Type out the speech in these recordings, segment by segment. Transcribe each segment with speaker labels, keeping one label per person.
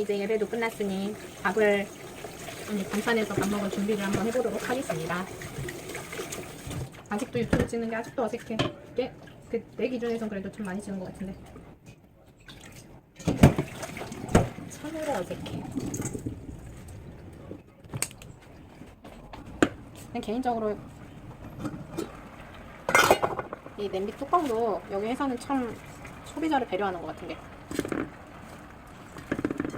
Speaker 1: 이제 예배도 끝났으니 밥을 음, 반찬에서 밥 먹을 준비를 한번 해보도록 하겠습니다. 아직도 유튜브 찍는 게 아직도 어색해. 내, 그, 내 기준에선 그래도 좀 많이 찍은 것 같은데. 참으로 어색해. 그냥 개인적으로 이 냄비 뚜껑도 여기 회사는 참 소비자를 배려하는 것 같은 게.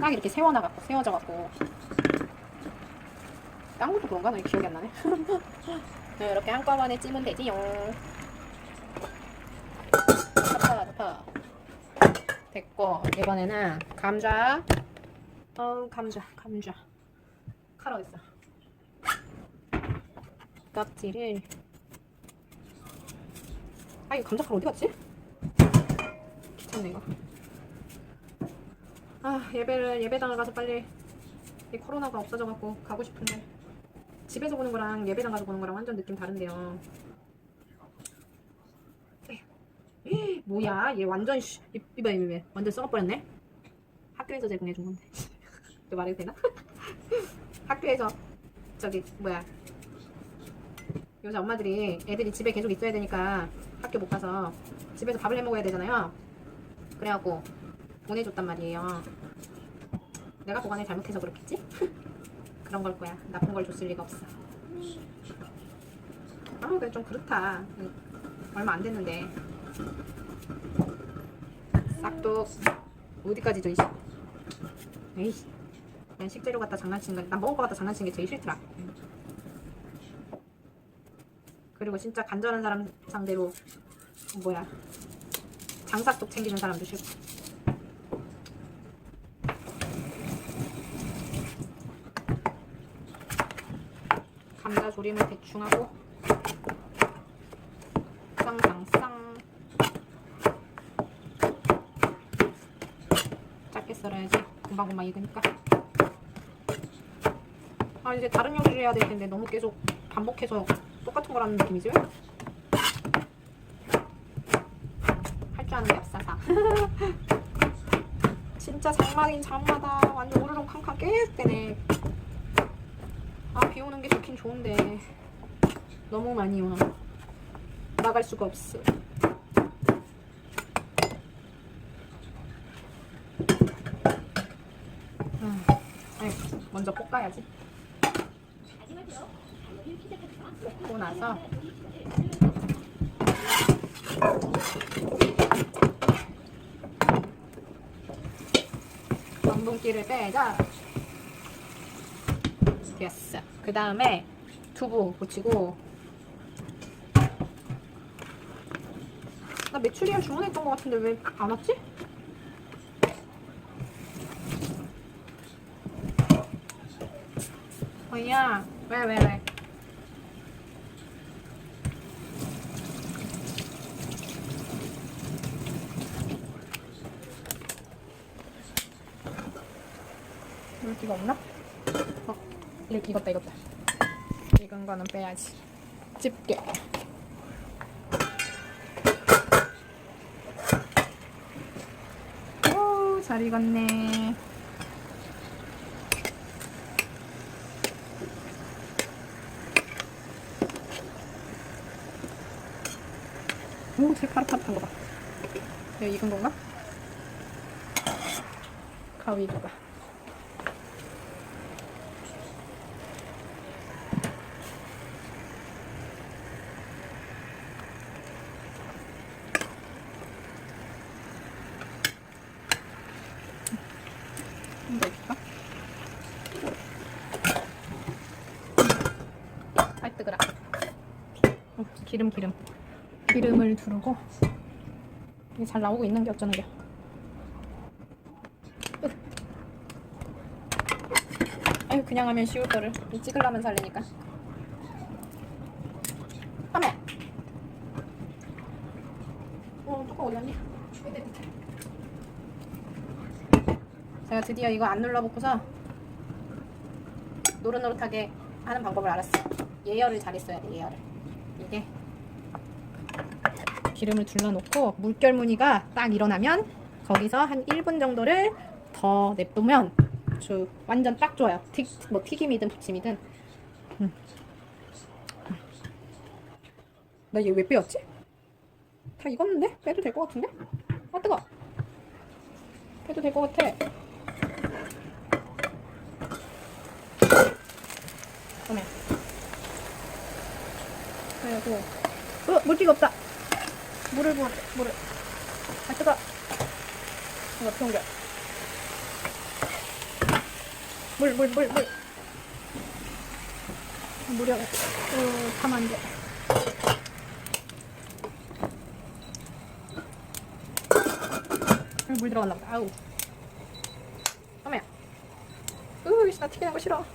Speaker 1: 딱 이렇게 세워놔갖고, 세워져갖고. 딴 것도 그런가? 나 기억이 안 나네. 네, 이렇게 한꺼번에 찌면 되지요. 덮어, 덮어. 됐고, 이번에는 감자. 어, 감자, 감자. 칼 어딨어? 깍지를. 아, 이거 감자 칼 어디 갔지? 귀찮네, 이거. 아, 예배를, 예배당을 가서 빨리 이 코로나가 없어져 갖고 가고 싶은데. 집에서 보는 거랑 예배당 가서 보는 거랑 완전 느낌 다른데요. 에휴. 뭐야? 얘 완전 씨, 이- 이봐 이봐 완전 썩어버렸네. 학교에서 제공해 준 건데. 이거 말해도 되나? 학교에서 저기 뭐야? 요새 엄마들이 애들이 집에 계속 있어야 되니까 학교 못 가서 집에서 밥을 해 먹어야 되잖아요. 그래갖고 보내줬단 말이에요. 내가 보관을 잘못해서 그렇겠지? 그런 걸 거야. 나쁜 걸 줬을 리가 없어. 아, 그래 좀 그렇다. 응, 얼마 안 됐는데. 싹둑 어디까지 저 이씨. 에이씨. 그냥 식재료 갖다 장난치는 건, 난 먹을 거 갖다 장난치는 게 제일 싫더라. 응. 그리고 진짜 간절한 사람 상대로 뭐야 장사떡 챙기는 사람도 싫고. 감자 조림을 대충 하고 쌍쌍쌍. 짧게 썰어야지. 금방금방 익으니까. 아 이제 다른 요리를 해야 될 텐데 너무 계속 반복해서 똑같은 거라는 느낌이지? 왜? 할줄 아는 게 없어서 진짜 장마긴 장마다 완전 계속 되네. 아, 비 오는 게 좋긴 좋은데 너무 많이 와. 나갈 수가 없어. 아, 아이, 먼저 볶아야지. 볶고 나서 전분기를 빼자. 됐어. 그 다음에 두부 붙이고 나 메추리알 주문했던 것 같은데 왜 안 왔지? 어이야 왜 왜 왜, 물기가 없나? 익었다 익었다. 익은 거는 빼야지. 집게. 오 잘 익었네. 오 되게 파릇파릇한 거 봐. 이거 익은 건가? 가위두가 이거 있을까? 아 뜨거라 어, 기름 기름 기름을 두르고 이게 잘 나오고 있는 게 어쩌는겨 으. 아유 그냥 하면 쉬울 거를 이 찍으려면 살리니까 하메 어 뚜껑 어디 갔니? 제가 드디어 이거 안 눌러붙고서 노릇노릇하게 하는 방법을 알았어. 예열을 잘했어야 돼, 예열을. 이게 기름을 둘러놓고 물결 무늬가 딱 일어나면 거기서 한 1분 정도를 더 냅두면 아주 완전 딱 좋아요. 튀, 뭐 튀김이든 부침이든. 음. 나얘 왜 빼었지? 다 익었는데? 빼도 될 것 같은데? 아 뜨거. 빼도 될 것 같아. 어메. 그리고 어 물기가 없다. 물을 부어 물을. 아 뜨거. 이거 평결. 물, 물, 물, 물. 물이, 어, 가면 안 돼. 물 들어갔나 보다. 아우. 어메야. 으, 나 튀기는 거 싫어.